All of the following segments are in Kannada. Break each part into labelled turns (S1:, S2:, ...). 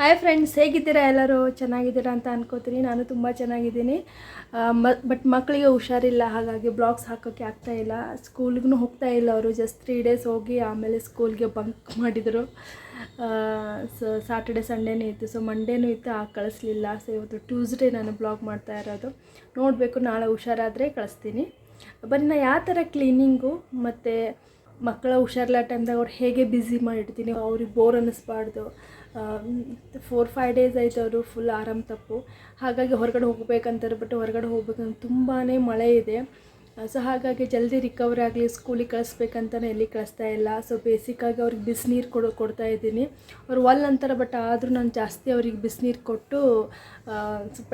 S1: ಹಾಯ್ ಫ್ರೆಂಡ್ಸ್ ಹೇಗಿದ್ದೀರಾ ಎಲ್ಲರೂ? ಚೆನ್ನಾಗಿದ್ದೀರಾ ಅಂತ ಅನ್ಕೋತೀನಿ. ನಾನು ತುಂಬ ಚೆನ್ನಾಗಿದ್ದೀನಿ. ಮ ಬಟ್ ಮಕ್ಕಳಿಗೆ ಹುಷಾರಿಲ್ಲ, ಹಾಗಾಗಿ ಬ್ಲಾಗ್ಸ್ ಹಾಕೋಕ್ಕೆ ಆಗ್ತಾಯಿಲ್ಲ ಸ್ಕೂಲ್ಗೂ ಹೋಗ್ತಾ ಇಲ್ಲ ಅವರು ಜಸ್ಟ್ ತ್ರೀ ಡೇಸ್ ಹೋಗಿ ಆಮೇಲೆ ಸ್ಕೂಲ್ಗೆ ಬಂಕ್ ಮಾಡಿದರು. ಸೊ ಸಾಟರ್ಡೆ ಸಂಡೇನೂ ಇತ್ತು. ಸೊ ಮಂಡೇನೂ ಇತ್ತು, ಆ, ಕಳಿಸ್ಲಿಲ್ಲ. ಸೊ ಇವತ್ತು ಟ್ಯೂಸ್ಡೇ ನಾನು ಬ್ಲಾಗ್ ಮಾಡ್ತಾ ಇರೋದು. ನೋಡಬೇಕು, ನಾಳೆ ಹುಷಾರಾದರೆ ಕಳಿಸ್ತೀನಿ. ಬಟ್ ನಾನು ಯಾವ ಥರ ಕ್ಲೀನಿಂಗು ಮತ್ತು ಮಕ್ಕಳ ಹುಷಾರಿಲ್ಲ ಟೈಮ್ದಾಗ ಅವ್ರು ಹೇಗೆ ಬ್ಯುಸಿ ಮಾಡಿರ್ತೀನಿ, ಅವ್ರಿಗೆ ಬೋರ್ ಅನ್ನಿಸ್ಬಾರ್ದು. ಫೋರ್ ಫೈವ್ ಡೇಸ್ ಆಯಿತು ಅವರು ಫುಲ್ ಆರಾಮ್ ತಪ್ಪು. ಹಾಗಾಗಿ ಹೊರಗಡೆ ಹೋಗ್ಬೇಕಂತಾರೆ ಬಟ್ ಹೊರಗಡೆ ಹೋಗ್ಬೇಕಂತ ತುಂಬಾ ಮಳೆ ಇದೆ. ಸೊ ಹಾಗಾಗಿ ಜಲ್ದಿ ರಿಕವರಿ ಆಗಲಿ ಸ್ಕೂಲಿಗೆ ಕಳಿಸ್ಬೇಕಂತಲೇ ಎಲ್ಲಿ ಕಳಿಸ್ತಾ ಇಲ್ಲ. ಸೊ ಬೇಸಿಕ್ಕಾಗಿ ಅವ್ರಿಗೆ ಬಿಸಿನೀರು ಕೊಡೋ, ಕೊಡ್ತಾ ಇದ್ದೀನಿ. ಅವ್ರು ಒಲ್ ಅಂತಾರೆ ಬಟ್ ಆದರೂ ನಾನು ಜಾಸ್ತಿ ಅವ್ರಿಗೆ ಬಿಸಿನೀರು ಕೊಟ್ಟು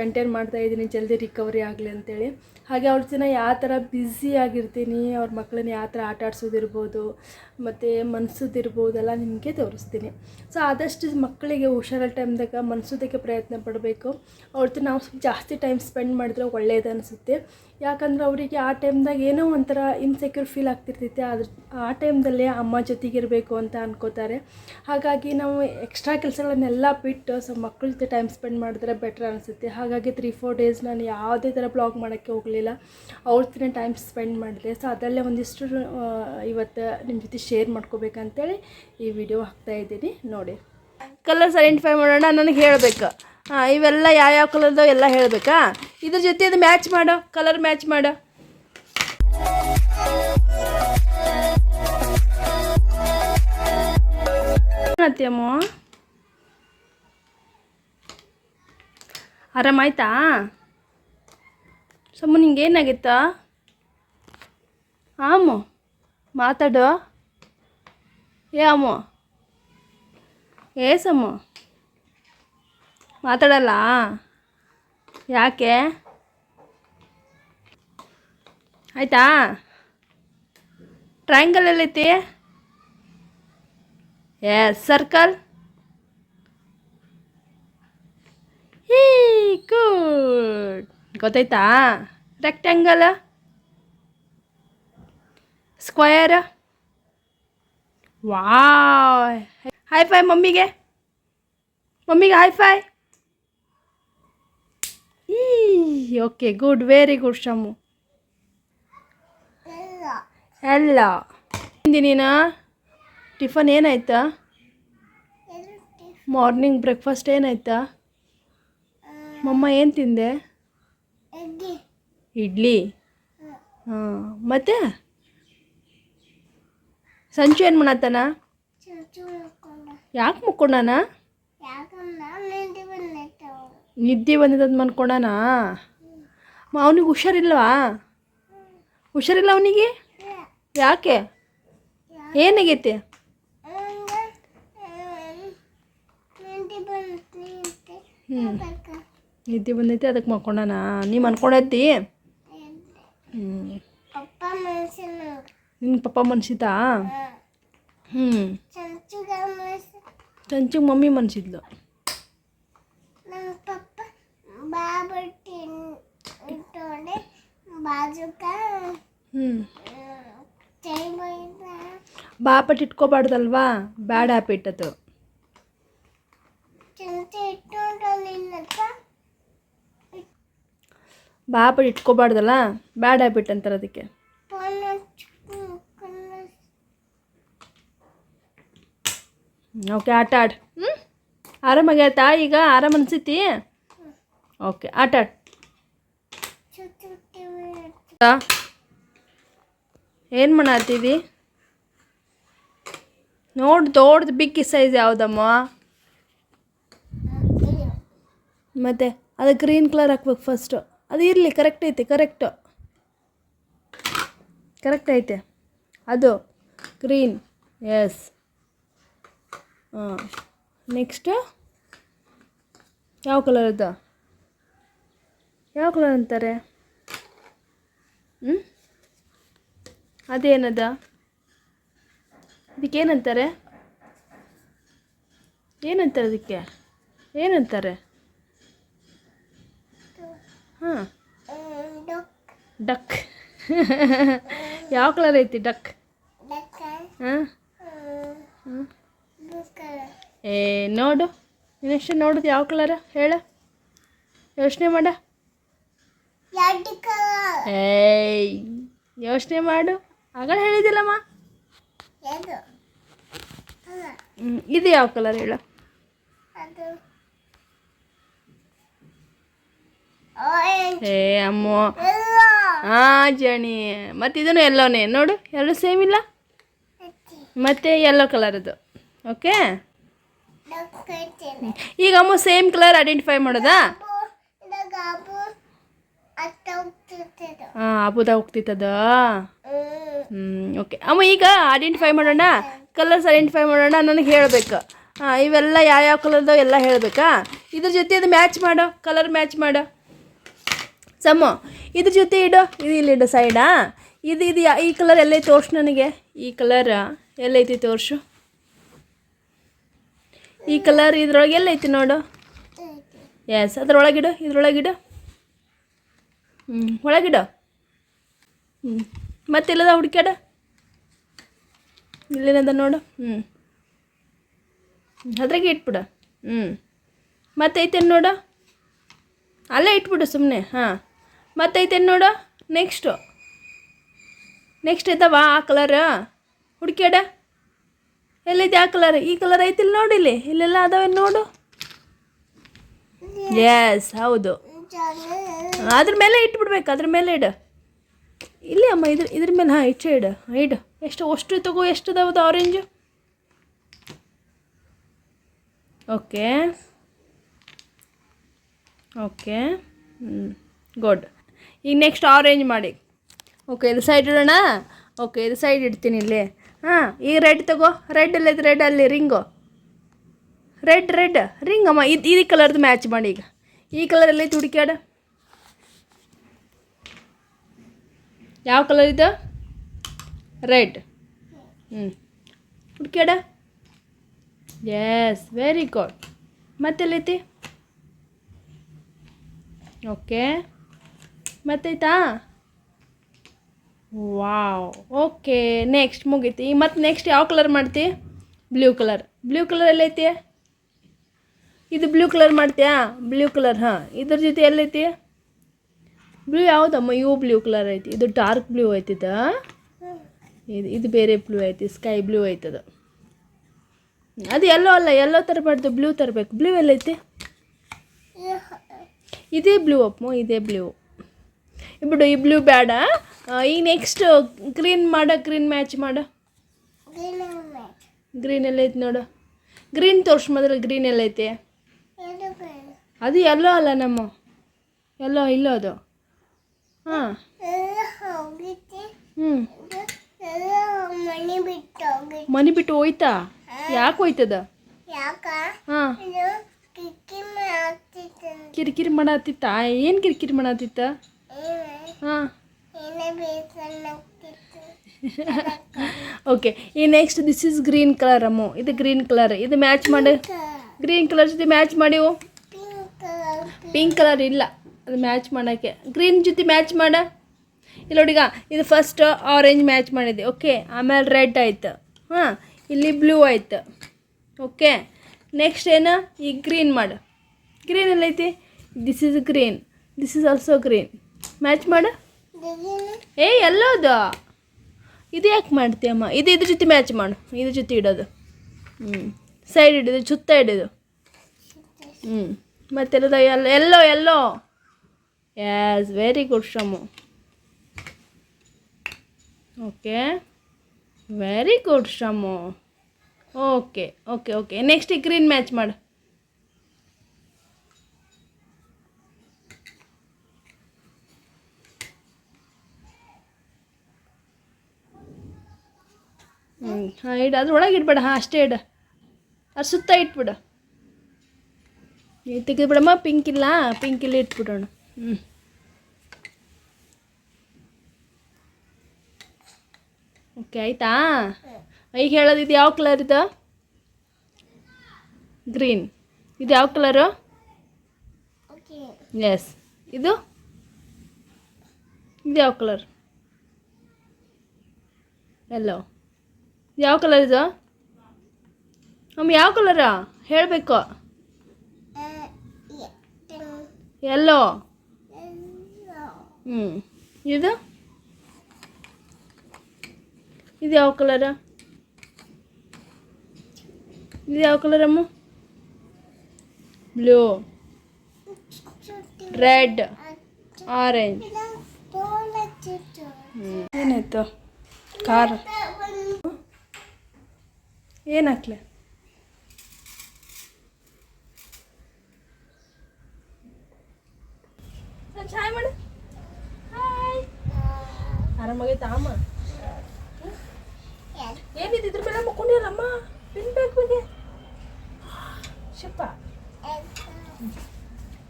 S1: ಮೇಂಟೈನ್ ಮಾಡ್ತಾ ಇದ್ದೀನಿ, ಜಲ್ದಿ ರಿಕವರಿ ಆಗಲಿ ಅಂತೇಳಿ. ಹಾಗೆ ಅವ್ರ ಜನ ಯಾವ ಥರ ಬ್ಯುಸಿ ಆಗಿರ್ತೀನಿ, ಅವ್ರ ಮಕ್ಕಳನ್ನ ಯಾವ ಥರ ಆಟ ಆಡ್ಸೋದಿರ್ಬೋದು, ಮತ್ತು ಮನ್ಸೋದಿರ್ಬೋದು ಎಲ್ಲ ನಿಮಗೆ ತೋರಿಸ್ತೀನಿ. ಸೊ ಆದಷ್ಟು ಮಕ್ಕಳಿಗೆ ಹುಷಾರ ಟೈಮ್ದಾಗ ಮನ್ಸೋದಕ್ಕೆ ಪ್ರಯತ್ನ ಪಡಬೇಕು. ಅವ್ರ ನಾವು ಸ್ವಲ್ಪ ಜಾಸ್ತಿ ಟೈಮ್ ಸ್ಪೆಂಡ್ ಮಾಡಿದ್ರೆ ಒಳ್ಳೆಯದು ಅನಿಸುತ್ತೆ. ಯಾಕಂದ್ರೆ ಅವರಿಗೆ ಆ ಟೈಮ್ದಾಗ ಏನೋ ಒಂಥರ ಇನ್ಸೆಕ್ಯೂರ್ ಫೀಲ್ ಆಗ್ತಿರ್ತೈತೆ ಅದ್ರ ಆ ಟೈಮ್ದಲ್ಲೇ ಅಮ್ಮ ಜೊತೆಗಿರಬೇಕು ಅಂತ ಅನ್ಕೋತಾರೆ. ಹಾಗಾಗಿ ನಾವು ಎಕ್ಸ್ಟ್ರಾ ಕೆಲಸಗಳನ್ನೆಲ್ಲ ಬಿಟ್ಟು ಸೊ ಮಕ್ಕಳ ಜೊತೆ ಟೈಮ್ ಸ್ಪೆಂಡ್ ಮಾಡಿದ್ರೆ ಬೆಟ್ರ್ ಅನಿಸುತ್ತೆ. ಹಾಗಾಗಿ ತ್ರೀ ಫೋರ್ ಡೇಸ್ ನಾನು ಯಾವುದೇ ಥರ ಬ್ಲಾಗ್ ಮಾಡೋಕ್ಕೆ ಹೋಗಲಿಲ್ಲ ಅವ್ರ ಜೊತೆ ಟೈಮ್ ಸ್ಪೆಂಡ್ ಮಾಡಿದೆ ಸೊ ಅದರಲ್ಲೇ ಒಂದಿಷ್ಟು ಇವತ್ತು ನಿಮ್ಮ ಜೊತೆ ಶೇರ್ ಮಾಡ್ಕೋಬೇಕಂತೇಳಿ ಈ ವಿಡಿಯೋ ಹಾಕ್ತಾ ಇದ್ದೀನಿ. ನೋಡಿ. ಕಲರ್ಸ್ ಐಡೆಂಟಿಫೈ ಮಾಡೋಣ, ನನಗೆ ಹೇಳಬೇಕು. ಹಾಂ ಇವೆಲ್ಲ ಯಾವ್ಯಾವ ಕಲರ್ದು ಎಲ್ಲ ಹೇಳಬೇಕಾ? ಇದ್ರ ಜೊತೆ ಅದು ಮ್ಯಾಚ್ ಮಾಡೋ ಕಲರ್ ಮ್ಯಾಚ್ ಮಾಡೋ. ಏನತ್ತಮ್ಮ? ಆರಾಮಾಯ್ತಾ? ಸಮ್ಮ, ನಿಂಗೆ ಏನಾಗಿತ್ತ ಆಮು, ಮಾತಾಡು. ಏ ಅಮ್ಮ ಏಸಮ್ಮ ಮಾತಾಡಲ್ಲ? ಯಾಕೆ? ಆಯಿತಾ? ಟ್ರಯಾಂಗಲ್ ಎಲ್ಲೈತಿ ಎಸ್ ಸರ್ಕಲ್ ಹೀ ಗುಡ್ ಗೊತ್ತಾಯ್ತಾ? ರೆಕ್ಟ್ಯಾಂಗಲ್ ಸ್ಕ್ವಯರ್ ವಾಯ್ ಹೈ ಫೈ ಮಮ್ಮಿಗೆ. ಮಮ್ಮಿಗೆ ಹೈ ಫೈ ಈ okay good very good Shamu. ಎಲ್ಲ. ನೀನು? ಟಿಫನ್ ಏನಾಯ್ತಾ? ಮಾರ್ನಿಂಗ್ ಬ್ರೇಕ್ಫಾಸ್ಟ್ ಏನಾಯ್ತಾ? ಮಮ್ಮ ಏನು ತಿಂದೆ? ಇಡ್ಲಿ. ಹಾಂ. ಮತ್ತೆ? ಸಂಚು ಏನು ಮಾಡತ್ತಾನ? ಯಾಕೆ ಮುಕ್ಕೊಂಡಾನ? ನಿದ್ದೆ ಬಂದಿದ್ದ ಮನ್ಕೊಂಡಾನ? ಅವನಿಗೆ ಹುಷಾರಿಲ್ವಾ? ಹುಷಾರಿಲ್ಲ ಅವನಿಗೆ? ಯಾಕೆ? ಏನಾಗೈತೆ? ಹ್ಞೂ ನಿದ್ದೆ ಬಂದೈತಿ ಅದಕ್ಕೆ ಮಕ್ಕೊಂಡಾನ ನೀ ಮನ್ಕೊಂಡೈತಿ ಹ್ಞೂ ನಿನ್ನ ಪಪ್ಪ ಮನ್ಸಿತಾ ಹ್ಞೂ ಚಂಚಿಗೆ ಮಮ್ಮಿ ಮನ್ಸಿದ್ಲು. ಬಾಪಟ್ ಇಟ್ಕೋಬಾರ್ದಲ್ವಾ? ಬ್ಯಾಡ್ ಹ್ಯಾಪಿಟ್ ಅದು. ಬಾಪಟ್ ಇಟ್ಕೋಬಾರ್ದಲ್ಲ? ಬ್ಯಾಡ್ ಹ್ಯಾಬಿಟ್ ಅಂತಾರೆ ಅದಕ್ಕೆ. ಓಕೆ ಆಟ ಆಡ್. ಹ್ಞೂ ಆರಾಮಾಗೈತಾ ಈಗ ಆರಾಮ ಅನಿಸೈತಿ? ಓಕೆ ಆಟ ಆಡ್. ಏನು ಮಾಡತ್ತೀವಿ ನೋಡಿ ದೊಡ್ಡದು ಬಿಕ್ಕಿ ಸೈಜ್ ಯಾವುದಮ್ಮ? ಮತ್ತೆ ಅದು ಗ್ರೀನ್ ಕಲರ್ ಹಾಕ್ಬೇಕು ಫಸ್ಟು ಅದು ಇರಲಿ ಕರೆಕ್ಟ್ ಐತೆ ಕರೆಕ್ಟು ಕರೆಕ್ಟ್ ಐತೆ. ಅದು ಗ್ರೀನ್ ಎಸ್ ಹಾಂ. ನೆಕ್ಸ್ಟು ಯಾವ ಕಲರ್ ಅದು ಯಾವ ಕಲರ್ ಅಂತಾರೆ? ಹ್ಞೂ ಅದೇನದ? ಅದಕ್ಕೇನಂತಾರೆ ಏನಂತಾರೆ? ಅದಕ್ಕೆ ಏನಂತಾರೆ? ಹಾಂ. ಡಕ್. ಯಾವ ಕಲರ್ ಐತಿ ಡಕ್? ಹಾಂ. ಹಾಂ. ಏ ನೋಡು. ನೆಕ್ಸ್ಟ್ ನೋಡುದು ಯಾವ ಕಲರ್? ಹೇಳ. ಯೋಚನೆ ಮಾಡ. ಏಯ್ ಯೋಚನೆ ಮಾಡು. ಆಗಲೇ ಹೇಳಿದಿಲ್ಲಮ್ಮ ಇದು ಯಾವ ಕಲರ್ ಹೇಳು
S2: ಅದು ಆರೆಂಜ್
S1: ಏ ಅಮ್ಮ. ಹಾ ಜಣಿ. ಮತ್ತೆ ಇದನ್ನು ಎಲ್ಲೋನೇ ನೋಡು ಎರಡು ಸೇಮ್ ಇಲ್ಲ? ಮತ್ತು ಕಲರ್ ಅದು. ಓಕೆ ಈಗ ಅಮ್ಮ ಸೇಮ್ ಕಲರ್ ಐಡೆಂಟಿಫೈ ಮಾಡೋದಾ? ಹಾ ಅಬುದಾಗ ಹೋಗ್ತಿತ್ತದ?
S2: ಹ್ಮ್.
S1: ಹ್ಞೂ ಓಕೆ ಅಮ್ಮ ಈಗ ಐಡೆಂಟಿಫೈ ಮಾಡೋಣ. ಕಲರ್ಸ್ ಐಡೆಂಟಿಫೈ ಮಾಡೋಣ ನನಗೆ ಹೇಳಬೇಕು. ಹಾಂ ಇವೆಲ್ಲ ಯಾವ್ಯಾವ ಕಲರ್ದು ಎಲ್ಲ ಹೇಳಬೇಕಾ? ಇದ್ರ ಜೊತೆ ಅದು ಮ್ಯಾಚ್ ಮಾಡು ಕಲರ್ ಮ್ಯಾಚ್ ಮಾಡು. ಸಮ್ಮು ಇದ್ರ ಜೊತೆ ಇಡು. ಇದು ಇಲ್ಲಿ ಇಡು ಸೈಡಾ ಇದು ಇದು ಈ ಕಲರ್ ಎಲ್ಲೈತಿ ತೋರ್ಸು ನನಗೆ. ಈ ಕಲರ್ ಎಲ್ಲೈತಿ ತೋರ್ಸು. ಈ ಕಲರ್ ಇದ್ರೊಳಗೆ ಎಲ್ಲೈತಿ ನೋಡು. ಎಸ್ ಅದ್ರೊಳಗಿಡು ಇದ್ರೊಳಗಿಡು ಹ್ಞೂ ಒಳಗಿಡು ಹ್ಞೂ ಮತ್ತೆಲ್ಲದ ಹುಡುಕ್ಯಾಡ? ಇಲ್ಲೇನದ ನೋಡು. ಹ್ಞೂ ಅದ್ರಾಗೆ ಇಟ್ಬಿಡು. ಹ್ಞೂ ಮತ್ತೈತೇನು ನೋಡು? ಅಲ್ಲೇ ಇಟ್ಬಿಡು ಸುಮ್ಮನೆ ಹಾಂ. ಮತ್ತೈತೇನು ನೋಡು ನೆಕ್ಸ್ಟು ನೆಕ್ಸ್ಟ್ ಐತವ ಆ ಕಲರ್ ಹುಡ್ಕ್ಯಾಡ. ಎಲ್ಲೈತೆ ಆ ಕಲರ್ ಈ ಕಲರ್ ಐತಿಲ್ಲ ನೋಡಿಲ್ಲಿ ಇಲ್ಲೆಲ್ಲ ಅದಾವೆ ನೋಡು? ಎಸ್ ಹೌದು. ಅದ್ರ ಮೇಲೆ ಇಟ್ಬಿಡ್ಬೇಕು, ಅದ್ರ ಮೇಲೆ ಇಡು. ಇಲ್ಲಿ ಅಮ್ಮ, ಇದ್ರ ಇದ್ರ ಮೇಲೆ, ಹಾಂ, ಇಚ್ಚೆ ಇಡು. ಇಡು. ಎಷ್ಟು, ಅಷ್ಟು ತಗೋ, ಎಷ್ಟು ಅದಾವದು ಆರೆಂಜು ಓಕೆ ಓಕೆ ಹ್ಞೂ ಗುಡ್ ಈಗ ನೆಕ್ಸ್ಟ್ ಆರೆಂಜ್ ಮಾಡಿ. ಓಕೆ ಇದು ಸೈಡ್ ಇಡೋಣ? ಓಕೆ ಇದು ಸೈಡ್ ಇಡ್ತೀನಿ ಇಲ್ಲಿ. ಹಾಂ ಈಗ ರೆಡ್ ತಗೋ. ರೆಡ್ ಅಲ್ಲಿ ರೆಡ್ ಅಲ್ಲಿ ರಿಂಗು ರೆಡ್ ರೆಡ್ ರಿಂಗ್ ಅಮ್ಮ, ಇದು ಈ ಕಲರ್ದು ಮ್ಯಾಚ್ ಮಾಡಿ ಈಗ. ಈ ಕಲರ್ ಎಲ್ಲೈತೆ ಹುಡುಕ್ಯಾಡ ಯಾವ ಕಲರ್ ಇದು? ರೆಡ್ ಹ್ಞೂ ಹುಡುಕ್ಯಾಡ ಎಸ್ ವೆರಿ ಗುಡ್ ಮತ್ತೆಲ್ಲೈತಿ ಓಕೆ ಮತ್ತೈತಾ? ವಾವ್. ಓಕೆ ನೆಕ್ಸ್ಟ್ ಮುಗೀತಿ. ಮತ್ತು ಮತ್ತೆ ನೆಕ್ಸ್ಟ್ ಯಾವ ಕಲರ್ ಮಾಡ್ತಿ? ಬ್ಲೂ ಕಲರ್ ಬ್ಲೂ ಕಲರ್ ಎಲ್ಲೈತಿ? ಇದು ಬ್ಲೂ ಕಲರ್ ಮಾಡ್ತೀಯಾ? ಬ್ಲೂ ಕಲರ್ ಹಾಂ. ಇದ್ರ ಜೊತೆ ಎಲ್ಲೈತಿ? ಬ್ಲೂ ಯಾವುದಮ್ಮ? ಇವು ಬ್ಲೂ ಕಲರ್ ಐತಿ. ಇದು ಡಾರ್ಕ್ ಬ್ಲೂ ಐತಿದ? ಇದು ಇದು ಬೇರೆ ಬ್ಲೂ ಐತಿ. ಸ್ಕೈ ಬ್ಲೂ ಐತದ. ಅದು ಎಲ್ಲೋ ಅಲ್ಲ. ಎಲ್ಲೋ ತರಬಾರ್ದು. ಬ್ಲೂ ತರಬೇಕು. ಬ್ಲೂ ಎಲ್ಲೈತಿ? ಇದೇ ಬ್ಲೂ ಅಪ್ಪ. ಇದೇ ಬ್ಲೂ ಬಿಡು, ಈ ಬ್ಲೂ ಬೇಡ. ಈಗ ನೆಕ್ಸ್ಟ್ ಗ್ರೀನ್ ಮಾಡ ಗ್ರೀನ್ ಮ್ಯಾಚ್ ಮಾಡ. ಗ್ರೀನ್ ಎಲ್ಲ ಐತೆ ನೋಡು. ಗ್ರೀನ್ ತೋರ್ಸು ಮೊದಲು ಗ್ರೀನ್ ಎಲ್ಲ ಐತೆ. ಅದು ಎಲ್ಲೋ ಅಲ್ಲ ನಮ್ಮ. ಎಲ್ಲೋ ಇಲ್ಲೋ ಅದು. ಹಾಂ. ಹ್ಞೂ
S2: ಮನೆ ಬಿಟ್ಟು
S1: ಹೋಯ್ತಾ? ಯಾಕೆ ಹೋಯ್ತದ? ಹಾಂ. ಕಿರಿಕಿರಿ ಮಾಡತ್ತಿತ್ತ ಏನು ಕಿರಿಕಿರಿ ಮಾಡತ್ತಿತ್ತ ಹಾಂ. ಓಕೆ ಈ next this is green colour Ammu ಇದು ಗ್ರೀನ್ ಕಲರ್ ಇದು ಮ್ಯಾಚ್ ಮಾಡಿ. ಗ್ರೀನ್ ಕಲರ್ ಜೊತೆ ಮ್ಯಾಚ್ ಮಾಡಿವು
S2: ಪಿಂಕ್
S1: ಪಿಂಕ್ ಕಲರ್ ಇಲ್ಲ. ಅದು ಮ್ಯಾಚ್ ಮಾಡೋಕ್ಕೆ. ಗ್ರೀನ್ ಜೊತೆ ಮ್ಯಾಚ್ ಮಾಡ. ಇಲ್ಲ ಹುಡುಗ ಇದು ಫಸ್ಟ್ ಆರೆಂಜ್ ಮ್ಯಾಚ್ ಮಾಡಿದೆ. ಓಕೆ ಆಮೇಲೆ ರೆಡ್ ಆಯ್ತು. ಹಾಂ ಇಲ್ಲಿ ಬ್ಲೂ ಆಯ್ತು. ಓಕೆ ನೆಕ್ಸ್ಟ್ ಏನು? ಈ ಗ್ರೀನ್ ಮಾಡು. Green ಎಲ್ಲೈತಿ? This is green this is also green match ಮಾಡು. ಏ, ಎಲ್ಲೋದು? ಇದು ಯಾಕೆ ಮಾಡ್ತೀಯಮ್ಮ ಇದು ಇದ್ರ ಜೊತೆ ಮ್ಯಾಚ್ ಮಾಡು. ಇದ್ರ ಜೊತೆ ಇಡೋದು. ಹ್ಞೂ ಸೈಡ್ ಹಿಡಿದು, ಸುತ್ತ ಹಿಡಿದು. ಹ್ಞೂ ಮತ್ತೆಲ್ಲದ ಎಲ್ಲ ಎಲ್ಲೋ ಎಲ್ಲೋ? Yes very good Shamu okay very good Shramu okay okay okay next green match ಮಾಡು. ಹ್ಞೂ ಹಾಂ, ಇಡು. ಅದ್ರೊಳಗೆ ಇಡ್ಬೇಡ. ಹಾಂ, ಅಷ್ಟೇ ಇಡು. ಅದು ಸುತ್ತ ಇಟ್ಬಿಡು. ನೀವು ತೆಗೆದ್ಬಿಡಮ್ಮ ಪಿಂಕ್ ಇಲ್ಲ. ಪಿಂಕ್ ಇಲ್ಲ ಇಟ್ಬಿಡೋಣ. ಹ್ಞೂ ಓಕೆ ಆಯಿತಾ? ಈಗ ಹೇಳೋದು ಇದು ಯಾವ ಕಲರ್ ಇದು? ಗ್ರೀನ್ ಇದು ಯಾವ ಕಲರು ಎಸ್ ಇದು? ಇದು ಯಾವ ಕಲರ್ ಎಲ್ಲೋ ಯಾವ ಕಲರ್ ಇದು? ಅಮ್ಮ ಯಾವ ಕಲರ ಹೇಳಬೇಕು. ಎಲ್ಲೋ ಹ್ಞೂ ಇದು? ಇದು ಯಾವ ಕಲರ ಇದು ಯಾವ ಕಲರ್ ಅಮ್ಮ? ಬ್ಲೂ ರೆಡ್ ಆರೆಂಜ್ ಏನಾಯ್ತು? ಕಾರ್ ಏನು ಹಾಕ್ಲೆ? ಚಾಯ್ ಮಾಡು. ಹಾಯ್ ಆರಾಮಾಗೈತಾ ಅಮ್ಮ? ಏನಿದು ಇದ್ರ ಮೇಲೆ ಮಕ್ಕೊಂಡಿರಮ್ಮ ತಿನ್ಬೇಕು ಬಗ್ಗೆ. ಶಪ್ಪ.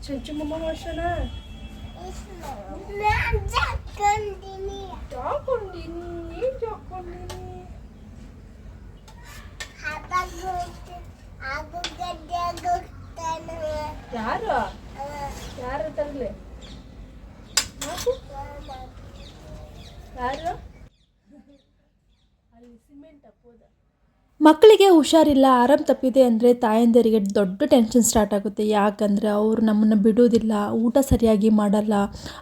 S1: ಚುಂಚುಮಮ್ಮ ವರ್ಷನ ಜಾಕೊಂಡಿನಿ ಏನು ಜಾಕೊಂಡಿನಿ ಯಾರು? ಯಾರು ತರಲಿ? ಯಾರು? ಅಲ್ಲಿ ಸಿಮೆಂಟ್ ಅಪ್ಪೋದ ಮಕ್ಕಳಿಗೆ ಹುಷಾರಿಲ್ಲ, ಆರಾಮ್ ತಪ್ಪಿದೆ ಅಂದರೆ ತಾಯಂದಿರಿಗೆ ದೊಡ್ಡ ಟೆನ್ಷನ್ ಸ್ಟಾರ್ಟ್ ಆಗುತ್ತೆ. ಯಾಕಂದರೆ ಅವರು ನಮ್ಮನ್ನು ಬಿಡೋದಿಲ್ಲ, ಊಟ ಸರಿಯಾಗಿ ಮಾಡಲ್ಲ.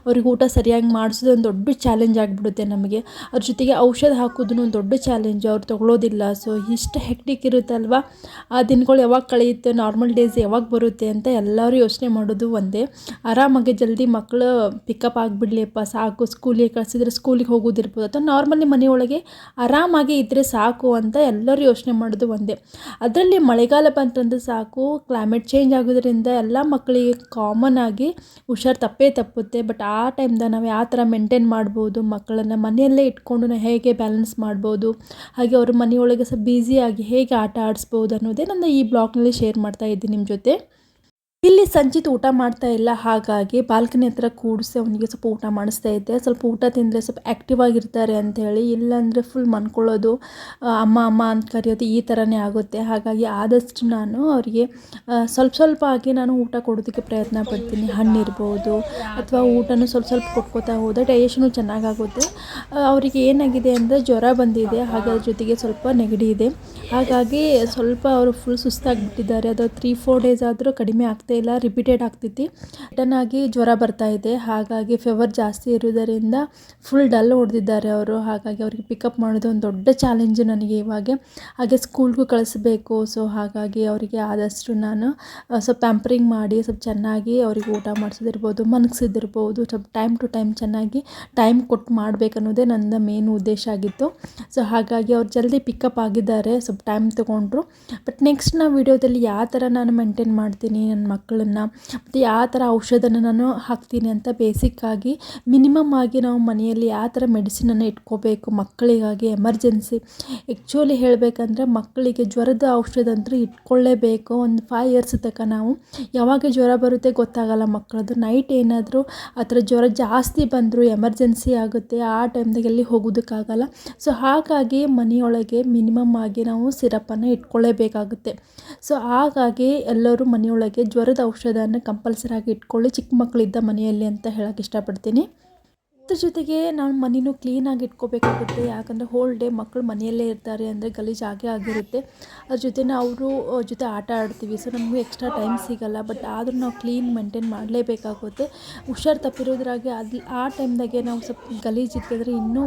S1: ಅವ್ರಿಗೆ ಊಟ ಸರಿಯಾಗಿ ಮಾಡಿಸೋದು ಒಂದು ದೊಡ್ಡ ಚಾಲೆಂಜ್ ಆಗಿಬಿಡುತ್ತೆ ನಮಗೆ. ಅವ್ರ ಜೊತೆಗೆ ಔಷಧ ಹಾಕೋದು ಒಂದು ದೊಡ್ಡ ಚಾಲೆಂಜ್ ಅವ್ರು ತೊಗೊಳೋದಿಲ್ಲ. ಸೊ ಇಷ್ಟು ಹೆಕ್ಟಿಕ್ ಇರುತ್ತಲ್ವ ಆ ದಿನಗಳು ಯಾವಾಗ ಕಳೆಯುತ್ತೆ ನಾರ್ಮಲ್ ಡೇಸ್ ಯಾವಾಗ ಬರುತ್ತೆ ಅಂತ ಎಲ್ಲರೂ ಯೋಚನೆ ಮಾಡೋದು ಒಂದೇ. ಆರಾಮಾಗಿ ಜಲ್ದಿ ಮಕ್ಕಳು ಪಿಕಪ್ ಆಗಿಬಿಡ್ಲಿಪ್ಪ ಸಾಕು. ಸ್ಕೂಲಿಗೆ ಕಳಿಸಿದ್ರೆ ಸ್ಕೂಲಿಗೆ ಹೋಗೋದಿರ್ಬೋದು. ಅಥವಾ ನಾರ್ಮಲಿ ಮನೆಯೊಳಗೆ ಆರಾಮಾಗಿ ಇದ್ದರೆ ಸಾಕು ಅಂತ ಎಲ್ಲರೂ ಯೋಚನೆ ಮಾಡೋದು ಒಂದೇ. ಅದರಲ್ಲಿ ಮಳೆಗಾಲ ಬಂತಂದ್ರೆ ಸಾಕು ಕ್ಲೈಮೇಟ್ ಚೇಂಜ್ ಆಗೋದ್ರಿಂದ ಎಲ್ಲ ಮಕ್ಕಳಿಗೆ ಕಾಮನ್ ಆಗಿ ಹುಷಾರು ತಪ್ಪೇ ತಪ್ಪುತ್ತೆ. ಬಟ್ ಆ ಟೈಮ್ದಾಗ ನಾವು ಯಾವ ಥರ ಮೇಂಟೈನ್ ಮಾಡ್ಬೋದು, ಮಕ್ಕಳನ್ನು ಮನೆಯಲ್ಲೇ ಇಟ್ಕೊಂಡು ಹೇಗೆ ಬ್ಯಾಲೆನ್ಸ್ ಮಾಡ್ಬೋದು, ಹಾಗೆ ಅವ್ರ ಮನೆಯೊಳಗೆ ಸ್ವಲ್ಪ ಬ್ಯುಸಿಯಾಗಿ ಹೇಗೆ ಆಟ ಆಡಿಸ್ಬೋದು ಅನ್ನೋದೇ ನನ್ನ ಈ ಬ್ಲಾಗ್ನಲ್ಲಿ ಶೇರ್ ಮಾಡ್ತಾ ಇದ್ದೀನಿ ನಿಮ್ಮ ಜೊತೆ. ಇಲ್ಲಿ ಸಂಜಿತ್ ಊಟ ಮಾಡ್ತಾ ಇಲ್ಲ, ಹಾಗಾಗಿ ಬಾಲ್ಕನಿ ಹತ್ರ ಕೂಡಿಸಿ ಅವನಿಗೆ ಸ್ವಲ್ಪ ಊಟ ಮಾಡಿಸ್ತಾ ಇದ್ದೆ. ಸ್ವಲ್ಪ ಊಟ ತಿಂದರೆ ಸ್ವಲ್ಪ ಆ್ಯಕ್ಟಿವ್ ಆಗಿರ್ತಾರೆ ಅಂಥೇಳಿ ಇಲ್ಲಾಂದರೆ ಫುಲ್ ಮನ್ಕೊಳ್ಳೋದು ಅಮ್ಮ ಅಮ್ಮ ಅಂತ ಕರೆಯೋದು ಈ ಥರನೇ ಆಗುತ್ತೆ. ಹಾಗಾಗಿ ಆದಷ್ಟು ನಾನು ಅವರಿಗೆ ಸ್ವಲ್ಪ ಸ್ವಲ್ಪ ಆಗಿ ನಾನು ಊಟ ಕೊಡೋದಕ್ಕೆ ಪ್ರಯತ್ನ ಪಡ್ತೀನಿ. ಹಣ್ಣಿರ್ಬೋದು ಅಥವಾ ಊಟನೂ ಸ್ವಲ್ಪ ಸ್ವಲ್ಪ ಕೊಟ್ಕೋತಾ ಹೋದರೆ ಡೈಜೆಷನು ಚೆನ್ನಾಗಾಗುತ್ತೆ. ಅವರಿಗೆ ಏನಾಗಿದೆ ಅಂದರೆ ಜ್ವರ ಬಂದಿದೆ ಹಾಗೆ ಅದ್ರ ಜೊತೆಗೆ ಸ್ವಲ್ಪ ನೆಗಡಿ ಇದೆ. ಹಾಗಾಗಿ ಸ್ವಲ್ಪ ಅವರು ಫುಲ್ ಸುಸ್ತಾಗಿಬಿಟ್ಟಿದ್ದಾರೆ. ಅದು ತ್ರೀ ಫೋರ್ ಡೇಸ್ ಆದರೂ ಕಡಿಮೆ ಆಗ್ತಾ ಇಲ್ಲ ರಿಪೀಟೆಡ್ ಆಗ್ತೈತಿ ರಿಟರ್ನ್ ಆಗಿ ಜ್ವರ ಬರ್ತಾ ಇದೆ. ಹಾಗಾಗಿ ಫೆವರ್ ಜಾಸ್ತಿ ಇರೋದರಿಂದ ಫುಲ್ ಡಲ್ ಹೊಡೆದಿದ್ದಾರೆ ಅವರು. ಹಾಗಾಗಿ ಅವ್ರಿಗೆ ಪಿಕಪ್ ಮಾಡೋದು ಒಂದು ದೊಡ್ಡ ಚಾಲೆಂಜ್ ನನಗೆ ಇವಾಗ. ಹಾಗೆ ಸ್ಕೂಲ್ಗೂ ಕಳಿಸ್ಬೇಕು. ಸೊ ಹಾಗಾಗಿ ಅವರಿಗೆ ಆದಷ್ಟು ನಾನು ಸ್ವಲ್ಪ ಪ್ಯಾಂಪರಿಂಗ್ ಮಾಡಿ, ಸ್ವಲ್ಪ ಚೆನ್ನಾಗಿ ಅವ್ರಿಗೆ ಊಟ ಮಾಡಿಸೋದಿರ್ಬೋದು ಮನಗಿಸಿದಿರ್ಬೋದು ಸ್ವಲ್ಪ ಟೈಮ್ ಟು ಟೈಮ್ ಚೆನ್ನಾಗಿ ಟೈಮ್ ಕೊಟ್ಟು ಮಾಡಬೇಕನ್ನೋದೇ ನನ್ನ ಮೇನ್ ಉದ್ದೇಶ ಆಗಿತ್ತು. ಸೊ ಹಾಗಾಗಿ ಅವ್ರು ಜಲ್ದಿ ಪಿಕಪ್ ಆಗಿದ್ದಾರೆ. ಸ್ವಲ್ಪ ಟೈಮ್ ತೊಗೊಂಡ್ರು. ಬಟ್ ನೆಕ್ಸ್ಟ್ ನಾವು ವಿಡಿಯೋದಲ್ಲಿ ಯಾವ ಥರ ನಾನು ಮೇಂಟೈನ್ ಮಾಡ್ತೀನಿ ನನ್ನ ಮಕ್ಕಳನ್ನು ಮತ್ತು ಯಾವ ಥರ ಔಷಧನ ನಾನು ಹಾಕ್ತೀನಿ ಅಂತ ಬೇಸಿಕ್ಕಾಗಿ ಮಿನಿಮಮ್ ಆಗಿ ನಾವು ಮನೆಯಲ್ಲಿ ಯಾವ ಥರ ಮೆಡಿಸಿನನ್ನು ಇಟ್ಕೋಬೇಕು, ಮಕ್ಕಳಿಗಾಗಿ ಎಮರ್ಜೆನ್ಸಿ ಆ್ಯಕ್ಚುಲಿ ಹೇಳಬೇಕಂದ್ರೆ ಮಕ್ಕಳಿಗೆ ಜ್ವರದ ಔಷಧ ಅಂತೂ ಇಟ್ಕೊಳ್ಳೇಬೇಕು. ಒಂದು ಫೈವ್ ಇಯರ್ಸ್ ತನಕ ನಾವು ಯಾವಾಗ ಜ್ವರ ಬರುತ್ತೆ ಗೊತ್ತಾಗಲ್ಲ ಮಕ್ಕಳದು. ನೈಟ್ ಏನಾದರೂ ಆ ಥರ ಜ್ವರ ಜಾಸ್ತಿ ಬಂದರೂ ಎಮರ್ಜೆನ್ಸಿ ಆಗುತ್ತೆ. ಆ ಟೈಮ್ದಾಗ ಎಲ್ಲಿ ಹೋಗೋದಕ್ಕಾಗಲ್ಲ. ಸೊ ಹಾಗಾಗಿ ಮನೆಯೊಳಗೆ ಮಿನಿಮಮ್ ಆಗಿ ನಾವು ಸಿರಪನ್ನು ಇಟ್ಕೊಳ್ಳೇಬೇಕಾಗುತ್ತೆ. ಸೊ ಹಾಗಾಗಿ ಎಲ್ಲರೂ ಮನೆಯೊಳಗೆ ಜ್ವರದ ಔಷಧನ ಕಂಪಲ್ಸರಿ ಆಗಿ ಇಟ್ಕೊಳ್ಳಿ ಚಿಕ್ಕ ಮಕ್ಕಳಿದ್ದ ಮನೆಯಲ್ಲಿ ಅಂತ ಹೇಳಕ್ಕೆ ಇಷ್ಟಪಡ್ತೀನಿ. ಅದ್ರ ಜೊತೆಗೆ ನಾವು ಮನೆಯೂ ಕ್ಲೀನಾಗಿ ಇಟ್ಕೋಬೇಕಾಗುತ್ತೆ. ಯಾಕಂದರೆ ಹೋಲ್ ಡೇ ಮಕ್ಕಳು ಮನೆಯಲ್ಲೇ ಇರ್ತಾರೆ ಅಂದರೆ ಗಲೀಜಾಗೇ ಆಗಿರುತ್ತೆ. ಅದ್ರ ಜೊತೆ ಅವರು ಜೊತೆ ಆಟ ಆಡ್ತೀವಿ. ಸೊ ನಮಗೂ ಎಕ್ಸ್ಟ್ರಾ ಟೈಮ್ ಸಿಗಲ್ಲ. ಬಟ್ ಆದರೂ ನಾವು ಕ್ಲೀನ್ ಮೇಂಟೈನ್ ಮಾಡಲೇಬೇಕಾಗುತ್ತೆ. ಹುಷಾರು ತಪ್ಪಿರೋದ್ರಾಗೆ ಅದು, ಆ ಟೈಮ್ದಾಗೆ ನಾವು ಸ್ವಲ್ಪ ಗಲೀಜು ಇಟ್ಟಿದ್ರೆ ಇನ್ನೂ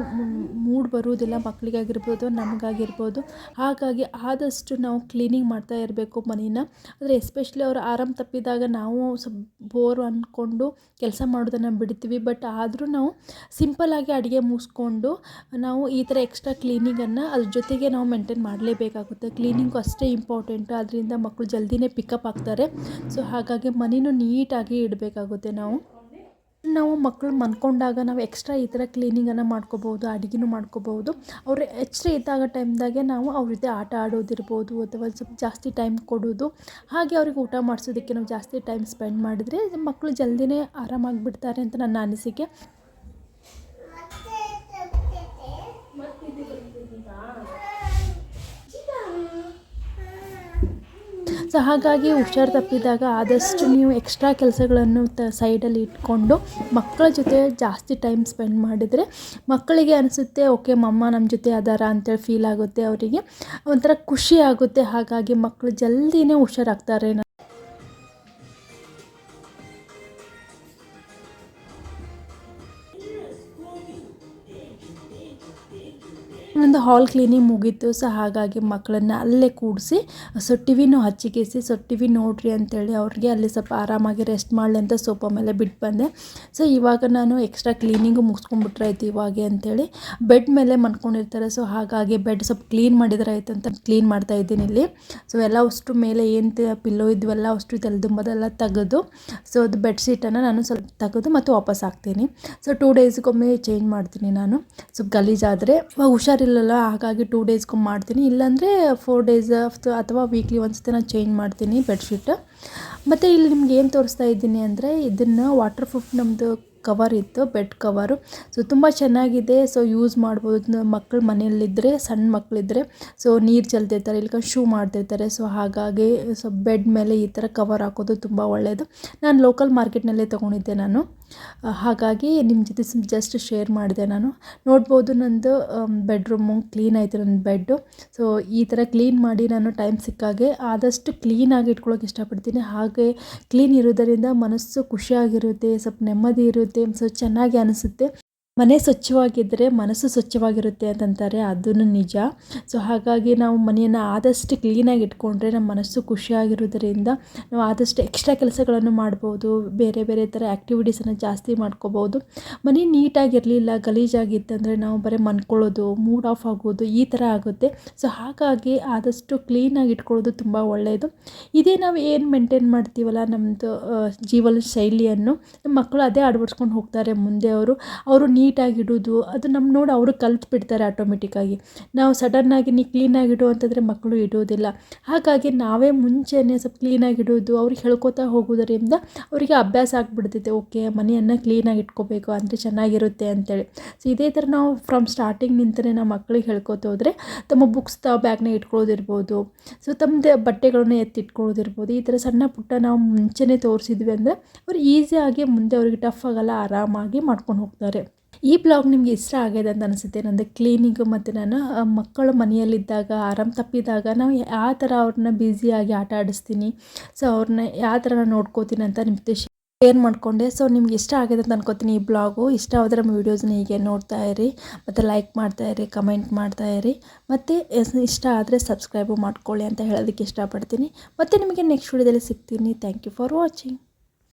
S1: ಮೂಡ್ ಬರುವುದಿಲ್ಲ. ಮಕ್ಕಳಿಗಾಗಿರ್ಬೋದು ನಮಗಾಗಿರ್ಬೋದು. ಹಾಗಾಗಿ ಆದಷ್ಟು ನಾವು ಕ್ಲೀನಿಂಗ್ ಮಾಡ್ತಾ ಇರಬೇಕು ಮನೇನ. ಆದರೆ ಎಸ್ಪೆಷಲಿ ಅವರು ಆರಾಮ್ ತಪ್ಪಿದಾಗ ನಾವು ಸ್ವಲ್ಪ ಬೋರ್ ಅಂದ್ಕೊಂಡು ಕೆಲಸ ಮಾಡೋದನ್ನು ಬಿಡ್ತೀವಿ. ಬಟ್ ಆದರೂ ನಾವು ಸಿಂಪಲ್ಲಾಗಿ ಅಡುಗೆ ಮುಗಿಸ್ಕೊಂಡು ನಾವು ಈ ಥರ ಎಕ್ಸ್ಟ್ರಾ ಕ್ಲೀನಿಂಗನ್ನು ಅದ್ರ ಜೊತೆಗೆ ನಾವು ಮೇಂಟೈನ್ ಮಾಡಲೇಬೇಕಾಗುತ್ತೆ. ಕ್ಲೀನಿಂಗು ಅಷ್ಟೇ ಇಂಪಾರ್ಟೆಂಟು ಅದರಿಂದ ಮಕ್ಕಳು ಜಲ್ದಿನೇ ಪಿಕಪ್ ಆಗ್ತಾರೆ. ಸೊ ಹಾಗಾಗಿ ಮನೆಯೂ ನೀಟಾಗಿ ಇಡಬೇಕಾಗುತ್ತೆ ನಾವು. ನಾವು ಮಕ್ಕಳು ಮನ್ಕೊಂಡಾಗ ನಾವು ಎಕ್ಸ್ಟ್ರಾ ಈ ಥರ ಕ್ಲೀನಿಂಗನ್ನು ಮಾಡ್ಕೋಬೋದು, ಅಡುಗೆನೂ ಮಾಡ್ಕೋಬೋದು. ಅವರು ಎಕ್ಸ್ಟ್ರಾ ಇದ್ದಾಗ ಟೈಮ್ದಾಗೆ ನಾವು ಅವ್ರ ಜೊತೆ ಆಟ ಆಡೋದಿರ್ಬೋದು ಅಥವಾ ಸ್ವಲ್ಪ ಜಾಸ್ತಿ ಟೈಮ್ ಕೊಡೋದು. ಹಾಗೆ ಅವ್ರಿಗೆ ಊಟ ಮಾಡಿಸೋದಕ್ಕೆ ನಾವು ಜಾಸ್ತಿ ಟೈಮ್ ಸ್ಪೆಂಡ್ ಮಾಡಿದರೆ ಮಕ್ಕಳು ಜಲ್ದಿನೇ ಆರಾಮಾಗಿ ಬಿಡ್ತಾರೆ ಅಂತ ನನ್ನ ಅನಿಸಿಕೆ. ಸೊ ಹಾಗಾಗಿ ಹುಷಾರು ತಪ್ಪಿದಾಗ ಆದಷ್ಟು ನೀವು ಎಕ್ಸ್ಟ್ರಾ ಕೆಲಸಗಳನ್ನು ತ ಸೈಡಲ್ಲಿ ಇಟ್ಕೊಂಡು ಮಕ್ಕಳ ಜೊತೆ ಜಾಸ್ತಿ ಟೈಮ್ ಸ್ಪೆಂಡ್ ಮಾಡಿದರೆ ಮಕ್ಕಳಿಗೆ ಅನಿಸುತ್ತೆ, ಓಕೆ, ಮಮ್ಮ ನಮ್ಮ ಜೊತೆ ಅದಾರ ಅಂತೇಳಿ ಫೀಲ್ ಆಗುತ್ತೆ ಅವರಿಗೆ. ಒಂಥರ ಖುಷಿ ಆಗುತ್ತೆ, ಹಾಗಾಗಿ ಮಕ್ಕಳು ಜಲ್ದಿನೇ ಹುಷಾರಾಗ್ತಾರೆ. ಇನ್ನೊಂದು ಹಾಲ್ ಕ್ಲೀನಿಂಗ್ ಮುಗೀತು. ಸೊ, ಹಾಗಾಗಿ ಮಕ್ಕಳನ್ನ ಅಲ್ಲೇ ಕೂಡಿಸಿ, ಸೊ ಟಿವಿನೂ ಹಚ್ಚಿಕೇಸಿ, ಸೊ, ಟಿವಿ ನೋಡ್ರಿ ಅಂತೇಳಿ ಅವ್ರಿಗೆ ಅಲ್ಲಿ ಸ್ವಲ್ಪ ಆರಾಮಾಗಿ ರೆಸ್ಟ್ ಮಾಡಲಿ ಅಂತ ಸೋಫಾ ಮೇಲೆ ಬಿಟ್ಟು ಬಂದೆ. ಸೊ, ಇವಾಗ ನಾನು ಎಕ್ಸ್ಟ್ರಾ ಕ್ಲೀನಿಂಗು ಮುಗಿಸ್ಕೊಂಡ್ಬಿಟ್ರೆ ಆಯ್ತು ಇವಾಗೆ ಅಂತೇಳಿ. ಬೆಡ್ ಮೇಲೆ ಮನ್ಕೊಂಡಿರ್ತಾರೆ. ಸೊ, ಹಾಗಾಗಿ ಬೆಡ್ ಸ್ವಲ್ಪ ಕ್ಲೀನ್ ಮಾಡಿದ್ರೆ ಆಯ್ತು ಅಂತ ಕ್ಲೀನ್ ಮಾಡ್ತಾ ಇದ್ದೀನಿ ಇಲ್ಲಿ. ಸೊ, ಎಲ್ಲ ಅಷ್ಟು ಮೇಲೆ ಏನು ಪಿಲ್ಲೋ ಇದ್ವೆಲ್ಲ, ಅಷ್ಟು ತೆಲ್ದುಂಬದೆಲ್ಲ ತೆಗೆದು, ಸೊ, ಅದು ಬೆಡ್ಶೀಟನ್ನು ನಾನು ಸ್ವಲ್ಪ ತೆಗೆದು ಮತ್ತು ವಾಪಸ್ ಹಾಕ್ತೀನಿ. ಸೊ, ಟೂ ಡೇಸ್ಗೊಮ್ಮೆ ಚೇಂಜ್ ಮಾಡ್ತೀನಿ ನಾನು. ಸ್ವಲ್ಪ ಗಲೀಜಾದರೆ ಇವಾಗ ಹುಷಾರಿಲ್ಲಲ್ಲ ಹಾಗಾಗಿ ಟೂ ಡೇಸ್ಗೆ ಮಾಡ್ತೀನಿ. ಇಲ್ಲಾಂದರೆ ಫೋರ್ ಡೇಸ್ ಅಥವಾ ವೀಕ್ಲಿ ಒಂದ್ಸತಿ ನಾನು ಚೇಂಜ್ ಮಾಡ್ತೀನಿ ಬೆಡ್ಶೀಟ್ ಮತ್ತು ಇಲ್ಲಿ ನಿಮ್ಗೆ ಏನು ತೋರಿಸ್ತಾ ಇದ್ದೀನಿ ಅಂದರೆ, ಇದನ್ನು ವಾಟರ್ ಪ್ರೂಫ್ ನಮ್ಮದು ಕವರ್ ಇತ್ತು ಬೆಡ್ ಕವರು ಸೊ ತುಂಬ ಚೆನ್ನಾಗಿದೆ. ಸೊ ಯೂಸ್ ಮಾಡ್ಬೋದು. ಮಕ್ಕಳು ಮನೆಯಲ್ಲಿದ್ದರೆ ಸಣ್ಣ ಮಕ್ಕಳಿದ್ದರೆ ಸೊ ನೀರು ಚೆಲ್ತಿರ್ತಾರೆ ಇಲ್ಲ ಶೂ ಮಾಡ್ತಿರ್ತಾರೆ. ಸೊ ಹಾಗಾಗಿ ಸೊ ಬೆಡ್ ಮೇಲೆ ಈ ಥರ ಕವರ್ ಹಾಕೋದು ತುಂಬ ಒಳ್ಳೆಯದು ನಾನು ಲೋಕಲ್ ಮಾರ್ಕೆಟ್ನಲ್ಲೇ ತೊಗೊಂಡಿದ್ದೆ ನಾನು. ಹಾಗಾಗಿ ನಿಮ್ಮ ಜೊತೆ ಜಸ್ಟ್ ಶೇರ್ ಮಾಡಿದೆ ನಾನು. ನೋಡ್ಬೋದು ನಂದು ಬೆಡ್ರೂಮು ಕ್ಲೀನ್ ಆಯಿತು ನನ್ನ ಬೆಡ್ಡು ಸೊ ಈ ಥರ ಕ್ಲೀನ್ ಮಾಡಿ ನಾನು ಟೈಮ್ ಸಿಕ್ಕಾಗೆ ಆದಷ್ಟು ಕ್ಲೀನಾಗಿ ಇಟ್ಕೊಳ್ಳೋಕೆ ಇಷ್ಟಪಡ್ತೀನಿ. ಹಾಗೆ ಕ್ಲೀನ್ ಇರೋದರಿಂದ ಮನಸ್ಸು ಖುಷಿಯಾಗಿರುತ್ತೆ, ಸ್ವಲ್ಪ ನೆಮ್ಮದಿ ಇರುತ್ತೆ ಸೊ ಚೆನ್ನಾಗಿ ಅನಿಸುತ್ತೆ. ಮನೆ ಸ್ವಚ್ಛವಾಗಿದ್ದರೆ ಮನಸ್ಸು ಸ್ವಚ್ಛವಾಗಿರುತ್ತೆ ಅಂತಂತಾರೆ ಅದೂ ನಿಜ. ಸೊ ಹಾಗಾಗಿ ನಾವು ಮನೆಯನ್ನು ಆದಷ್ಟು ಕ್ಲೀನಾಗಿ ಇಟ್ಕೊಂಡ್ರೆ ನಮ್ಮ ಮನಸ್ಸು ಖುಷಿಯಾಗಿರೋದರಿಂದ ನಾವು ಆದಷ್ಟು ಎಕ್ಸ್ಟ್ರಾ ಕೆಲಸಗಳನ್ನು ಮಾಡ್ಬೋದು, ಬೇರೆ ಬೇರೆ ಥರ ಆ್ಯಕ್ಟಿವಿಟೀಸನ್ನು ಜಾಸ್ತಿ ಮಾಡ್ಕೋಬೋದು. ಮನೆ ನೀಟಾಗಿರಲಿಲ್ಲ, ಗಲೀಜಾಗಿತ್ತಂದರೆ ನಾವು ಬರೀ ಮನ್ಕೊಳ್ಳೋದು ಮೂಡ್ ಆಫ್ ಆಗೋದು ಈ ಥರ ಆಗುತ್ತೆ. ಸೊ ಹಾಗಾಗಿ ಆದಷ್ಟು ಕ್ಲೀನಾಗಿ ಇಟ್ಕೊಳ್ಳೋದು ತುಂಬ ಒಳ್ಳೆಯದು ಇದೇ ನಾವು ಏನು ಮೇಂಟೈನ್ ಮಾಡ್ತೀವಲ್ಲ ನಮ್ಮದು ಜೀವನ ಶೈಲಿಯನ್ನು ನಮ್ಮ ಮಕ್ಕಳು ಅದೇ ಅಳವಡಿಸ್ಕೊಂಡು ಹೋಗ್ತಾರೆ ಮುಂದೆ ಅವರು. ಅವರು ನೀಟಾಗಿ ಇಡೋದು ಅದು ನಮ್ಮ ನೋಡಿ ಅವರು ಕಲ್ತು ಬಿಡ್ತಾರೆ ಆಟೋಮೆಟಿಕ್ಕಾಗಿ ನಾವು ಸಡನ್ನಾಗಿ ನೀ ಕ್ಲೀನಾಗಿ ಇಡು ಅಂತಂದರೆ ಮಕ್ಕಳು ಇಡೋದಿಲ್ಲ. ಹಾಗಾಗಿ ನಾವೇ ಮುಂಚೆನೇ ಸ್ವಲ್ಪ ಕ್ಲೀನಾಗಿ ಇಡೋದು ಅವ್ರಿಗೆ ಹೇಳ್ಕೊತಾ ಹೋಗೋದರಿಂದ ಅವರಿಗೆ ಅಭ್ಯಾಸ ಆಗಿಬಿಡ್ತೈತೆ. ಓಕೆ, ಮನೆಯನ್ನು ಕ್ಲೀನಾಗಿ ಇಟ್ಕೋಬೇಕು, ಅಂದರೆ ಚೆನ್ನಾಗಿರುತ್ತೆ ಅಂತೇಳಿ. ಸೊ ಇದೇ ಥರ ನಾವು ಫ್ರಮ್ ಸ್ಟಾರ್ಟಿಂಗ್ ನಿಂತಲೇ ನಾವು ಮಕ್ಕಳಿಗೆ ಹೇಳ್ಕೊತ ಹೋದರೆ ತಮ್ಮ ಬುಕ್ಸ್ ತ ಬ್ಯಾಗ್ನ ಇಟ್ಕೊಳ್ಳೋದಿರ್ಬೋದು ಸೊ ತಮ್ಮದೇ ಬಟ್ಟೆಗಳನ್ನ ಎತ್ತಿಟ್ಕೊಳ್ಳೋದಿರ್ಬೋದು ಈ ಥರ ಸಣ್ಣ ಪುಟ್ಟ ನಾವು ಮುಂಚೆನೇ ತೋರಿಸಿದ್ವಿ ಅಂದರೆ ಅವ್ರು ಈಸಿಯಾಗಿ ಮುಂದೆ ಅವ್ರಿಗೆ ಟಫ್ ಆಗಲ್ಲ, ಆರಾಮಾಗಿ ಮಾಡ್ಕೊಂಡು ಹೋಗ್ತಾರೆ. ಈ ಬ್ಲಾಗ್ ನಿಮಗೆ ಇಷ್ಟ ಆಗಿದೆ ಅಂತ ಅನಿಸುತ್ತೆ. ನಂದು ಕ್ಲೀನಿಂಗು ಮತ್ತು ನಾನು ಮಕ್ಕಳು ಮನೆಯಲ್ಲಿದ್ದಾಗ, ಆರಾಮ್ ತಪ್ಪಿದಾಗ ನಾವು ಯಾವ ಥರ ಅವ್ರನ್ನ ಬ್ಯುಸಿಯಾಗಿ ಆಟ ಆಡಿಸ್ತೀನಿ. ಸೊ ಅವ್ರನ್ನ ಯಾವ ಥರ ನಾನು ನೋಡ್ಕೋತೀನಿ ಅಂತ ಜೊತೆ ಶೇರ್ ಮಾಡಿಕೊಂಡೆ. ಸೊ ನಿಮ್ಗೆ ಇಷ್ಟ ಆಗಿದೆ ಅಂತ ಅನ್ಕೋತೀನಿ ಈ ಬ್ಲಾಗು. ಇಷ್ಟ ಆದರೆ ನಮ್ಮ ವೀಡಿಯೋಸ್ನ ಹೀಗೆ ನೋಡ್ತಾ ಇರಿ. ಮತ್ತು ಲೈಕ್ ಮಾಡ್ತಾ ಇರಿ ಕಮೆಂಟ್ ಮಾಡ್ತಾ ಇರಿ. ಮತ್ತು ಇಷ್ಟ ಆದರೆ ಸಬ್ಸ್ಕ್ರೈಬು ಮಾಡ್ಕೊಳ್ಳಿ ಅಂತ ಹೇಳೋದಕ್ಕೆ ಇಷ್ಟಪಡ್ತೀನಿ. ಮತ್ತು ನಿಮಗೆ ನೆಕ್ಸ್ಟ್ ವೀಡಿಯೋದಲ್ಲಿ ಸಿಗ್ತೀನಿ. Thank you for watching